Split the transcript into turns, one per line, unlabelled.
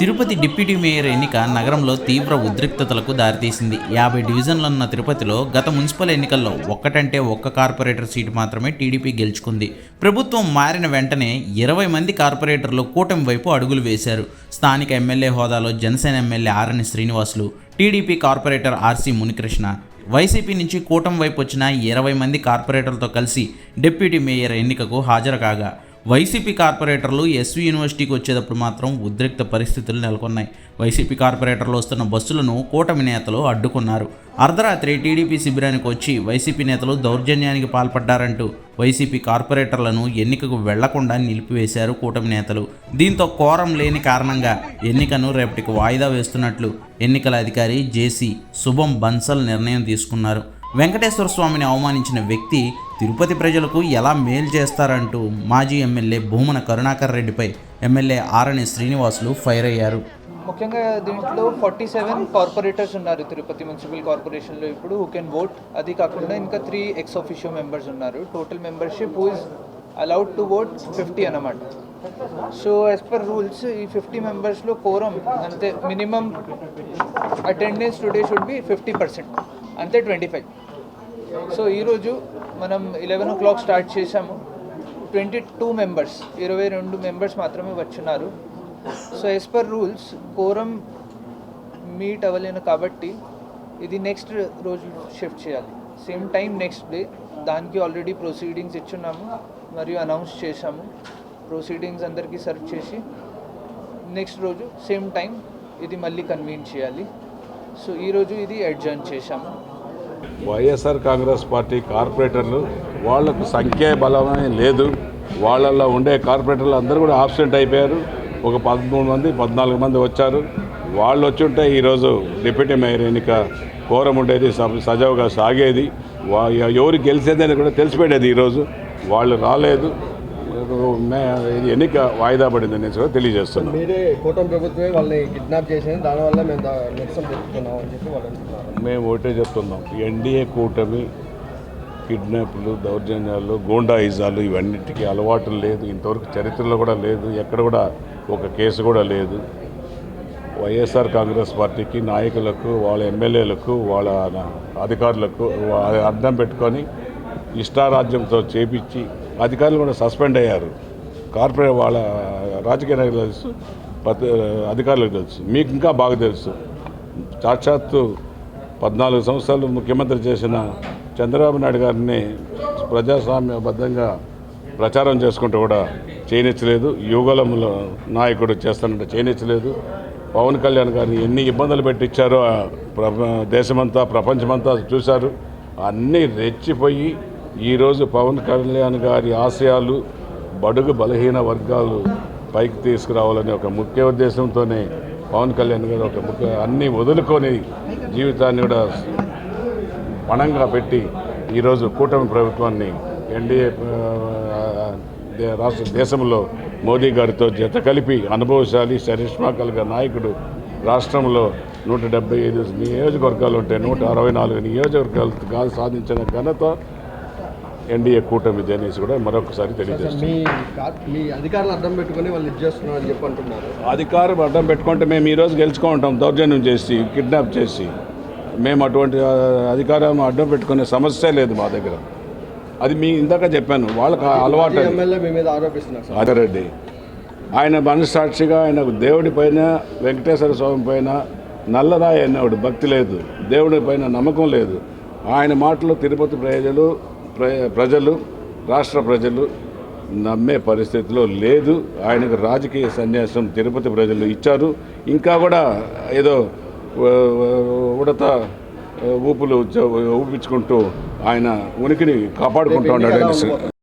Tirupati deputy mayor ఎన్నిక నగరంలో తీవ్ర ఉద్రిక్తతలకు దారితీసింది. యాభై డివిజన్లు ఉన్న తిరుపతిలో గత మున్సిపల్ ఎన్నికల్లో ఒక్కటంటే ఒక్క కార్పొరేటర్ సీటు మాత్రమే టీడీపీ గెలుచుకుంది. ప్రభుత్వం మారిన వెంటనే ఇరవై మంది కార్పొరేటర్లు కూటమి వైపు అడుగులు వేశారు. స్థానిక ఎమ్మెల్యే హోదాలో Janasena MLA Arani Srinivasulu TDP corporator RC Munikrishna YCP నుంచి కూటమి వైపు వచ్చిన ఇరవై మంది కార్పొరేటర్లతో కలిసి డిప్యూటీ మేయర్ ఎన్నికకు హాజరు కాగా వైసీపీ కార్పొరేటర్లు ఎస్వి యూనివర్సిటీకి వచ్చేటప్పుడు మాత్రం ఉద్రిక్త పరిస్థితులు నెలకొన్నాయి. వైసీపీ కార్పొరేటర్లు వస్తున్న బస్సులను కూటమి నేతలు అడ్డుకున్నారు. అర్ధరాత్రి టీడీపీ శిబిరానికి వచ్చి వైసీపీ నేతలు దౌర్జన్యానికి పాల్పడ్డారంటూ వైసీపీ కార్పొరేటర్లను ఎన్నికకు వెళ్ళకుండా నిలిపివేశారు కూటమి నేతలు. దీంతో కోరం లేని కారణంగా ఎన్నికను రేపటికి వాయిదా వేస్తున్నట్లు ఎన్నికల అధికారి జేసీ శుభం బన్సల్ నిర్ణయం తీసుకున్నారు. వెంకటేశ్వర స్వామిని అవమానించిన వ్యక్తి తిరుపతి ప్రజలకు ఎలా మేలు చేస్తారంటూ మాజీ ఎమ్మెల్యే భూమన కరుణాకర్ రెడ్డిపై ఎమ్మెల్యే ఆరణి శ్రీనివాసులు ఫైర్ అయ్యారు.
ముఖ్యంగా దీంట్లో ఫార్టీ సెవెన్ కార్పొరేటర్స్ ఉన్నారు తిరుపతి మున్సిపల్ కార్పొరేషన్లో. ఇప్పుడు హూ కెన్ ఓట్ అది కాకుండా ఇంకా త్రీ ఎక్స్ ఆఫిషియో మెంబర్స్ ఉన్నారు. Total membership who is allowed to vote fifty అన్నమాట. సో యాజ్ పర్ రూల్స్ ఈ ఫిఫ్టీ మెంబర్స్లో కోరం అంతే minimum attendance today should be fifty percent అంతే ట్వంటీ ఫైవ్ సో ఈరోజు మనం ఇలెవెన్ ఓ క్లాక్ స్టార్ట్ చేసాము twenty two members ఇరవై రెండు మెంబర్స్ మాత్రమే వచ్చున్నారు so as per rules quorum meet అవ్వలేను కాబట్టి ఇది నెక్స్ట్ రోజు షిఫ్ట్ చేయాలి. సేమ్ టైం నెక్స్ట్ డే దానికి ఆల్రెడీ ప్రొసీడింగ్స్ ఇచ్చున్నాము మరియు అనౌన్స్ చేశాము. ప్రొసీడింగ్స్ అందరికీ సర్వ్ చేసి నెక్స్ట్ రోజు సేమ్ టైం ఇది మళ్ళీ కన్వీన్ చేయాలి. సో ఈరోజు ఇది అడ్జర్న్ చేశాము.
వైఎస్ఆర్ కాంగ్రెస్ పార్టీ కార్పొరేటర్లు వాళ్ళకు సంఖ్యా బలమే లేదు. వాళ్ళల్లో ఉండే కార్పొరేటర్లు అందరూ కూడా ఆబ్సెంట్ అయిపోయారు. ఒక పదమూడు మంది పద్నాలుగు మంది వచ్చారు. వాళ్ళు వచ్చి ఉంటే ఈరోజు డిప్యూటీ మేయర్ ఎన్నిక కోరం ఉండేది సజావుగా సాగేది. వా ఎవరు గెలిచేది అని కూడా తెలిసిపోయేది ఈరోజు. వాళ్ళు రాలేదు. ఎన్నిక వాయిదా పడింది అనేసి కూడా తెలియజేస్తున్నాం.
మీరే కూటమి ప్రభుత్వమే వాళ్ళని కిడ్నాప్ చేసింది దానివల్ల మేము నిరసన చెప్తున్నాం అని చెప్పి వాళ్ళు అంటున్నారు.
మేము ఒకటే చెప్తున్నాం. ఎన్డీఏ కూటమి కిడ్నాప్లు దౌర్జన్యాలు గూండాయిజాలు ఇవన్నిటికీ అలవాటు లేదు. ఇంతవరకు చరిత్రలో కూడా లేదు. ఎక్కడ కూడా ఒక కేసు కూడా లేదు. వైఎస్ఆర్ కాంగ్రెస్ పార్టీకి నాయకులకు వాళ్ళ ఎమ్మెల్యేలకు వాళ్ళ అధికారులకు అడ్డం పెట్టుకొని ఇష్టారాజ్యంతో చేపించి అధికారులు కూడా సస్పెండ్ అయ్యారు. కార్పొరేట్ వాళ్ళ రాజకీయ నాయకులు తెలుసు అధికారులకు తెలుసు. మీకు ఇంకా బాగా తెలుసు. సాక్షాత్తు పద్నాలుగు సంవత్సరాలు ముఖ్యమంత్రి చేసిన చంద్రబాబు నాయుడు గారిని ప్రజాస్వామ్యబద్ధంగా ప్రచారం చేసుకుంటూ కూడా చేయనిచ్చలేదు. యుగలంలో నాయకుడు చేస్తానంటే చేయనిచ్చలేదు. పవన్ కళ్యాణ్ గారిని ఎన్ని ఇబ్బందులు పెట్టించారో ప్ర- దేశమంతా ప్రపంచమంతా చూశారు. అన్నీ రెచ్చిపోయి ఈరోజు పవన్ కళ్యాణ్ గారి ఆశయాలు బడుగు బలహీన వర్గాలు పైకి తీసుకురావాలనే ఒక ముఖ్య ఉద్దేశంతోనే పవన్ కళ్యాణ్ గారు ఒక ముఖ్య అన్నీ వదులుకొని జీవితాన్ని కూడా పణంగా పెట్టి ఈరోజు కూటమి ప్రభుత్వాన్ని ఎన్డీఏ రాష్ట్ర దేశంలో మోదీ గారితో జత కలిపి అనుభవశాలి చరిష్మా కలిగిన నాయకుడు రాష్ట్రంలో నూట డెబ్బై ఐదు నియోజకవర్గాలు ఉంటే నూట అరవై నాలుగు నియోజకవర్గాలు కాదు సాధించిన ఘనత ఎన్డీఏ కూటమిది అనేసి కూడా మరొకసారి
అంటున్నారు.
అధికారం అడ్డం పెట్టుకుంటే మేము ఈరోజు గెలుచుకుంటాం దౌర్జన్యం చేసి కిడ్నాప్ చేసి. మేము అటువంటి అధికారం అడ్డం పెట్టుకునే సమస్య లేదు మా దగ్గర. అది మీ ఇందాక చెప్పాను వాళ్ళకి అలవాటు అది.
ఎమ్మెల్యే మీ మీద ఆరోపిస్తున్నారు సార్.
ఆదిరెడ్డి. ఆయన మనస్సాక్షిగా ఆయనకు దేవుడి పైన వెంకటేశ్వర స్వామి పైన నల్లరాయి అన్నాడు భక్తి లేదు. దేవుడి పైన నమ్మకం లేదు. ఆయన మాటలు తిరుపతి ప్రజలు ప్ర- ప్రజలు రాష్ట్ర ప్రజలు నమ్మే పరిస్థితిలో లేదు. ఆయనకు రాజకీయ సన్యాసం తిరుపతి ప్రజలు ఇచ్చారు. ఇంకా కూడా ఏదో ఉడత ఊపులు ఊపించుకుంటూ ఆయన ఉనికిని కాపాడుకుంటూ ఉన్నాడు